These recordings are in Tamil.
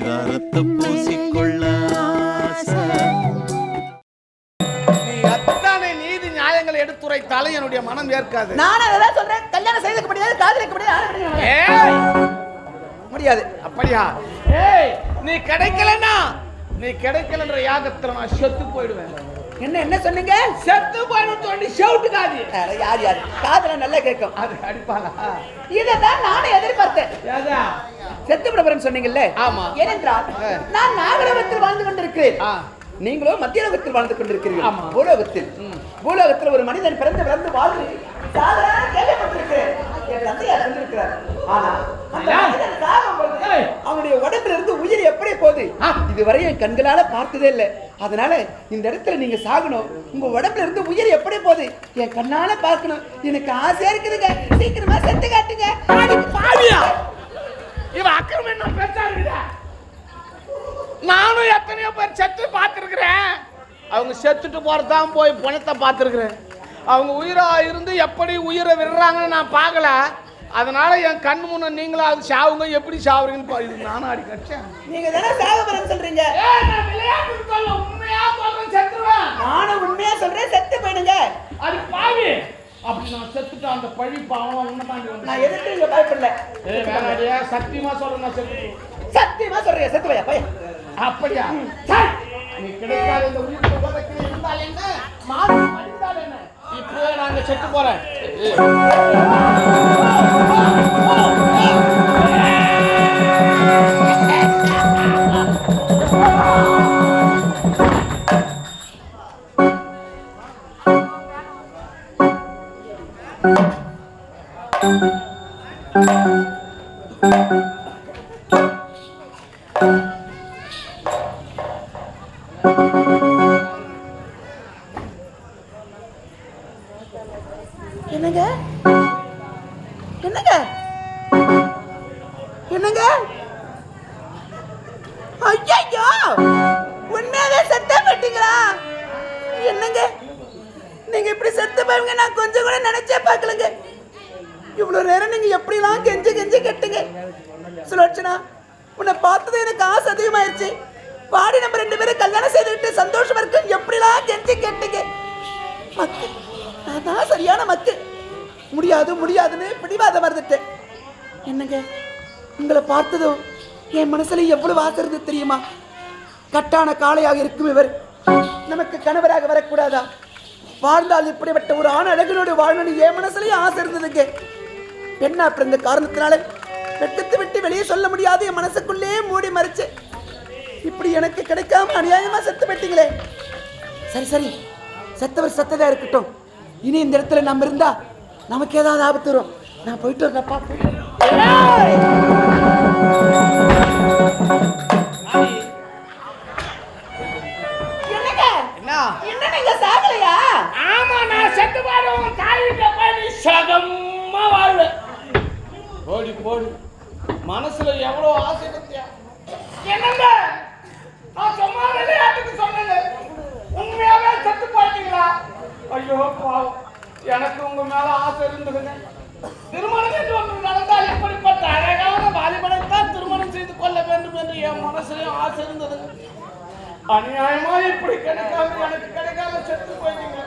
பரிதாரத்தை பூசிக்கொள்ள நீதி நியாயங்களை எடுத்துரைத்தாலும் என்னுடைய மனம் ஏற்காது. நானும் அதை தான் சொல்றேன். கல்யாணம் செய்துக்க முடியாது. காதலிக்க அப்படியா? ஏய் நீ கிடைக்கலன்னா நீ கிடைக்கலன்ற யாகத்துல நான் செத்து போயிடுவேன். என்ன என்ன சொன்னீங்க? செத்து போயிடும் சொல்லி யார் யார் காதல நல்லா கேட்கும். அது அடிப்பாளா? இதை தான் நானும் எதிர்பார்த்தேன். ஏதா? செத்து பிரபரன் சொன்னீங்கல்ல? ஆமா. ஏனென்றால். நான் நாகலோகத்தில் வாழ்ந்து கொண்டிருக்கிறேன். ஆ. நீங்களோ மத்திய லோகத்தில் வாழ்ந்து கொண்டிருக்கிறீர்கள். பூலோகத்தில். பூலோகத்தில் ஒரு மனிதன் பிறந்து வளர்ந்து வாழ்ந்து சாதாரண கேள்விப்பட்டிருக்கிறேன். என் தந்தையார் சொல்லியிருக்கிறார் ஆனா அந்த ஐயா. மனிதன் சாகும் பொழுது ஏய். அவனுடைய உடம்புல இருந்து உயிர் எப்படி போகுது. இதுவரை என் கண்களால பார்த்ததே இல்லை. அதனால இந்த இடத்துல நீங்க சாகணும். உங்க உடம்புல இருந்து உயிர் எப்படி போகுது? என் கண்ணால பார்க்கணும். எனக்கு ஆசையா இருக்குதுங்க. சீக்கிரமா செத்து காட்டுங்க. பாவியா? நானும் எத்தனையோ பேர் செத்து பார்த்துருக்குறேன். அவங்க செத்துட்டு போறதான் போய் பணத்தை பார்த்துருக்குறேன். அவங்க உயிரா இருந்து எப்படி உயிரை விடுறாங்கன்னு நான் பார்க்கல. அதனால என் கண் முன்ன நீங்களும் அது சாவுங்க எப்படி சாவுறீங்கன்னு இது நானும் அடி கடிச்சேன். நீங்க தானே சாகபரம் சொல்றீங்க? உண்மையா சொல்றேன் செத்துருவேன். நானும் உண்மையா சொல்றேன் செத்து போயிடுங்க. அது பாவி. அப்படி நான் செத்துட்டு அந்த பழி பாவம் வந்து நான் எதுக்கு இங்க பயப்படல. சத்தியமா சொல்றேன் நான் செத்து சத்தியமா சொல்றேன் செத்து போயா பையன் அப்படியா? சரி. நீ கிடைக்காத இந்த உயிருக்கு உலகத்தில் இருந்தால் என்ன? மாறி என்ன? இப்பவே நாங்க செத்து போறேன். என்னங்க? என்னங்க? என்னங்க? ஐயோ உண்மையாவே செத்த போட்டீங்களா என்னங்க? நீங்க இப்படி செத்து போவீங்க நான் கொஞ்சம் கூட நினைச்சே பார்க்கலங்க. இவ்வளோ நேரம் நீங்க எப்படிலாம் கெஞ்சி கெஞ்சி கெட்டுங்க. சுலோச்சனா உன்னை பார்த்தது எனக்கு ஆசை அதிகமாயிருச்சு. பாடி நம்ம ரெண்டு பேரும் கல்யாணம் செய்துக்கிட்டு சந்தோஷமா இருக்கு எப்படிலாம் கெஞ்சி கெட்டுங்க. மக்கள் நான் தான் சரியான மக்கு முடியாது முடியாதுன்னு பிடிவாதம் மறந்துட்டேன். என்னங்க? உங்களை பார்த்ததும் என் மனசுல எவ்வளவு ஆசை இருந்தது தெரியுமா? கட்டான காளையாக இருக்கும் இவர். நமக்கு கணவராக வரக்கூடாதா? வாழ்ந்தால் இப்படிப்பட்ட ஒரு ஆண் அழகனோடு வாழணும்னு என் மனசுலயும் ஆசை இருந்ததுங்க. பெண்ணா பிறந்த காரணத்தினால வெட்டத்து விட்டு வெளியே சொல்ல முடியாது. என் மனசுக்குள்ளே மூடி மறைச்சு. இப்படி எனக்கு கிடைக்காம அநியாயமா செத்து போயிட்டீங்களே. சரி சரி. செத்தவர் செத்ததா இருக்கட்டும். இனி இந்த இடத்துல நம்ம இருந்தா நமக்கு ஏதாவது ஆபத்து வரும். நான் போயிட்டு வரேன்ப்பா. போயிட்டு எனக்கு உங்க மேல ஆசை இருந்ததுங்க. திருமணம் என்று ஒன்று நடந்தால் இப்படிப்பட்ட அழகான வாலிபனைத்தான் திருமணம் செய்து கொள்ள வேண்டும் என்று என் மனசுலயும் ஆசை இருந்ததுங்க. அநியாயமா இப்படி கிடைக்காம எனக்கு கிடைக்காம செத்து போயிட்டீங்க.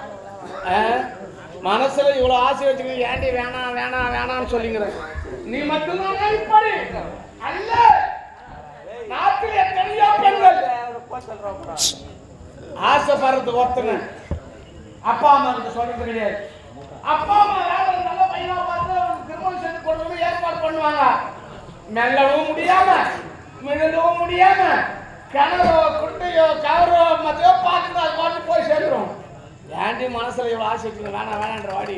மனசுல இவ்வளவு ஆசை வச்சுக்கணும் ஏண்டி வேணாம் வேணாம் வேணாம்னு சொல்லிங்கிற நீ மட்டும்தான் இப்படி. அல்ல நாட்டில் எத்தனையோ பெண்கள். ஆசைப்படுறது ஒருத்தனை அப்பா அம்மா சொல்றது கிடையாது அப்பா அம்மா வேற ஒரு நல்ல பையனா பார்த்து அவனுக்கு திருமணம் செஞ்சு கொடுக்கணும் ஏற்பாடு பண்ணுவாங்க. மெல்லவும் முடியாம மிழுகவும் முடியாம கிணறோ குட்டையோ கவரோ மத்தையோ பார்த்துட்டு அது பாட்டு போய் சேர்ந்துடும் ஏன்டி மனசுல இவ்வளோ ஆசை வேணாம் வேணான்ற வாடி.